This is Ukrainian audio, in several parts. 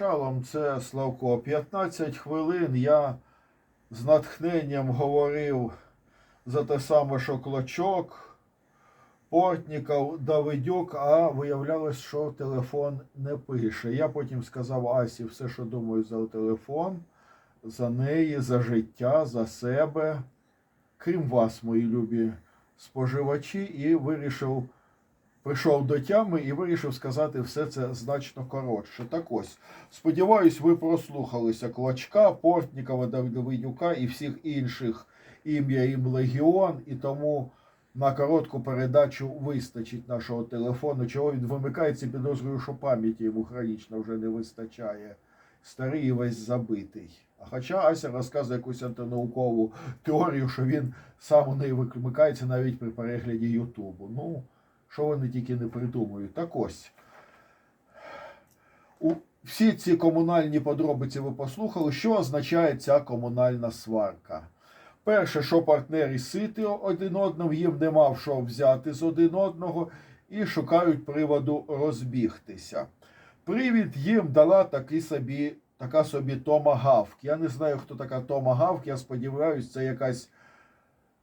Шалом, це Славко. 15 хвилин я з натхненням говорив за те саме, що Клочок, Портніков, Давидюк, а виявлялось, що телефон не пише. Я потім сказав Асі все, що думаю за телефон, за неї, за життя, за себе, крім вас, мої любі споживачі, і вирішив прийшов до тями і вирішив сказати все це значно коротше. Так ось, сподіваюсь, ви прослухалися Клочка, Портнікова, Давидюка і всіх інших ім'я їм Легіон, і тому на коротку передачу вистачить нашого телефону. Чого він вимикається, підозрюю, що пам'яті йому хронічно вже не вистачає. Старий і весь забитий. Хоча Ася розказує якусь антинаукову теорію, що він сам у неї вимикається навіть при перегляді Ютубу. Ну, що вони тільки не придумують. Так ось. У всі ці комунальні подробиці ви послухали, що означає ця комунальна сварка. Перше, що партнери сити один одному, їм нема що взяти з один одного і шукають приводу розбігтися. Привід їм дала такий собі, така собі Тома Гавк. Я не знаю, хто така Тома Гавк, я сподіваюся, це якась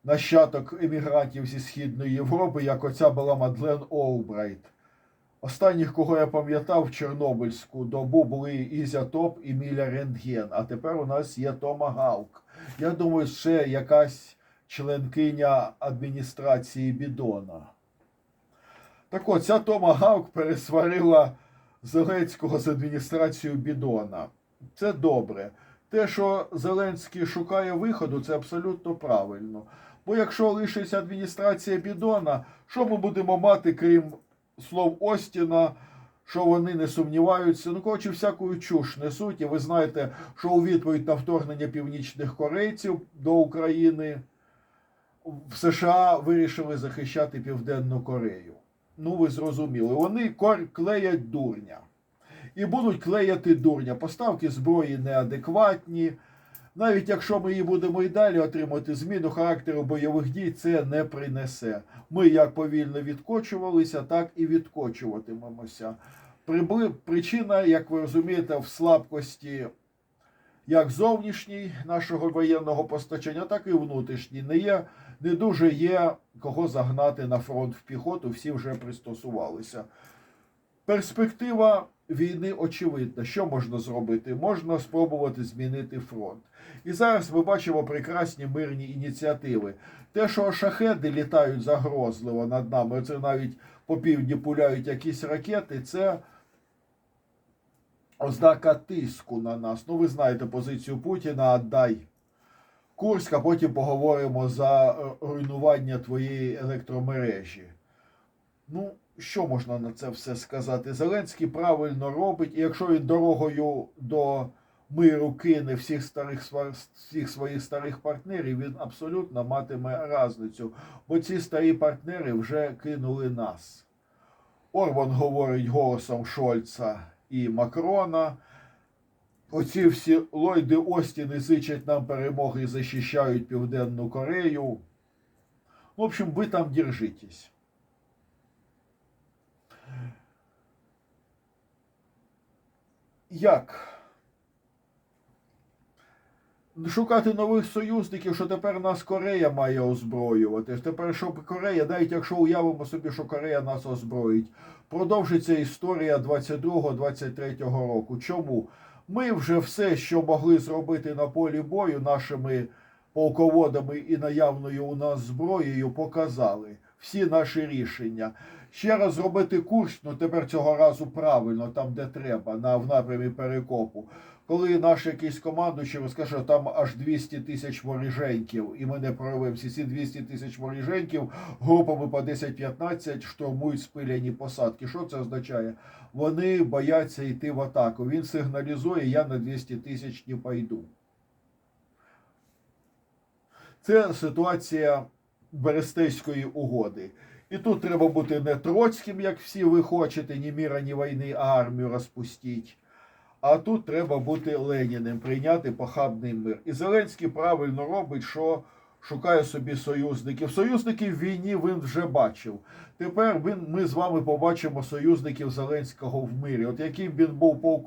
нащадок емігрантів зі Східної Європи, як оця була Мадлен Олбрайт. Останніх, кого я пам'ятав, в Чорнобильську добу були Ізя Топ і Міля Рентген, а тепер у нас є Тома Гавк. Я думаю, ще якась членкиня адміністрації Бідона. Так от, ця Тома Гавк пересварила Зеленського з адміністрацією Бідона. Це добре. Те, що Зеленський шукає виходу, це абсолютно правильно. Бо якщо лишиться адміністрація Бідона, що ми будемо мати, крім слов Остіна, що вони не сумніваються, ну коротше, всяку чуш несуть. І ви знаєте, що у відповідь на вторгнення північних корейців до України в США вирішили захищати Південну Корею. Ну, ви зрозуміли, вони клеять дурня. І будуть клеяти дурня. Поставки зброї неадекватні. Навіть якщо ми її будемо і далі отримати, зміну характеру бойових дій це не принесе. Ми як повільно відкочувалися, так і відкочуватимемося. Причина, як ви розумієте, в слабкості як зовнішній нашого воєнного постачання, так і внутрішній. Не є, не дуже є кого загнати на фронт в піхоту, всі вже пристосувалися. Перспектива війни очевидна. Що можна зробити? Можна спробувати змінити фронт. І зараз ми бачимо прекрасні мирні ініціативи. Те, що шахеди літають загрозливо над нами, це навіть по півдні пуляють якісь ракети, це ознака тиску на нас. Ну, ви знаєте позицію Путіна, отдай Курськ, а потім поговоримо за е, руйнування твоєї електромережі. Ну, що можна на це все сказати? Зеленський правильно робить, і якщо він дорогою до миру кине всіх старих всіх своїх старих партнерів, він абсолютно матиме разницю. Бо ці старі партнери вже кинули нас. Орбан говорить голосом Шольца і Макрона. Оці всі Ллойди Остіни зичать нам перемоги і захищають Південну Корею. В общем, ви там держитесь. Як? Шукати нових союзників, що тепер нас Корея має озброювати. Тепер що Корея, навіть якщо уявимо собі, що Корея нас озброїть, продовжиться історія 22-23 року. Чому? Ми вже все, що могли зробити на полі бою нашими полководами і наявною у нас зброєю, показали всі наші рішення. Ще раз зробити курс, ну тепер цього разу правильно, там де треба, на в напрямі перекопу. Коли наш якийсь командуючий розкаже, що там аж 200 тисяч воріженьків, і ми не прорвемося. Ці 200 тисяч воріженьків групами по 10-15 штурмують спиляні посадки. Що це означає? Вони бояться йти в атаку. Він сигналізує, я на 200 тисяч не пойду. Це ситуація Берестейської угоди. І тут треба бути не троцьким, як всі ви хочете, ні міра, ні війни, а армію розпустіть. А тут треба бути Леніним, прийняти похабний мир. І Зеленський правильно робить, що шукає собі союзників. Союзників в війні він вже бачив. Тепер він, ми з вами побачимо союзників Зеленського в мирі. От яким він був полк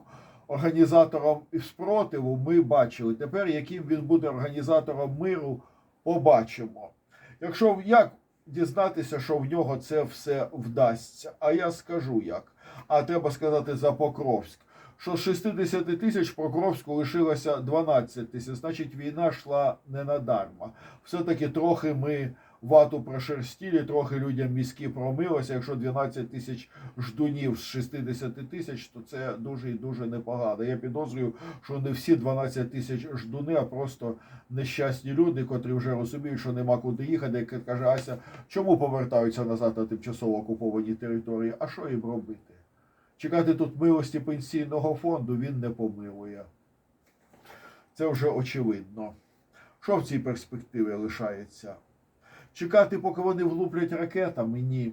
організатором спротиву, ми бачили. Тепер, яким він буде організатором миру, побачимо. Якщо як дізнатися, що в нього це все вдасться? А я скажу як. А треба сказати за Покровськ. Що з 60 тисяч Покровську лишилося 12 тисяч, значить війна йшла не надарма. Все-таки трохи ми вату прошерстіли, трохи людям мізки промилося. Якщо 12 тисяч ждунів з 60 тисяч, то це дуже і дуже непогано. Я підозрюю, що не всі 12 тисяч ждуни, а просто нещасні люди, котрі вже розуміють, що нема куди їхати. Як каже Ася, чому повертаються назад на тимчасово окуповані території? А що їм робити? Чекати тут милості пенсійного фонду він не помилує. Це вже очевидно. Що в цій перспективі лишається? Чекати, поки вони влуплять ракетами? Ні.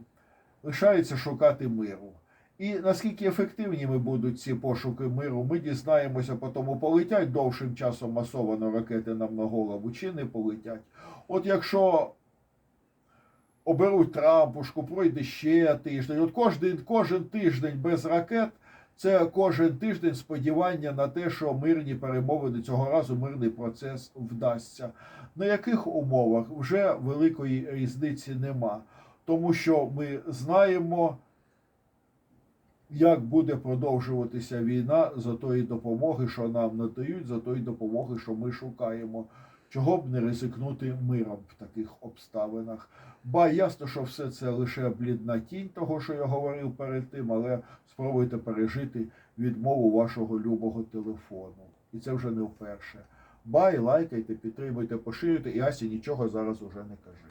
Лишається шукати миру. І наскільки ефективніми будуть ці пошуки миру, ми дізнаємося по тому, полетять довшим часом масовано ракети нам на голову, чи не полетять. От якщо оберуть Трампушку, пройде ще тиждень. От кожен, кожен тиждень без ракет це кожен тиждень сподівання на те, що мирні перемовини цього разу мирний процес вдасться. На яких умовах вже великої різниці нема, тому що ми знаємо, як буде продовжуватися війна за тої допомоги, що нам надають, за тої допомоги, що ми шукаємо. Чого б не ризикнути миром в таких обставинах? Ба ясно, що все це лише блідна тінь того, що я говорив перед тим, але спробуйте пережити відмову вашого любого телефону. І це вже не вперше. Бай, лайкайте, підтримуйте, поширюйте, і Асі нічого зараз уже не кажи.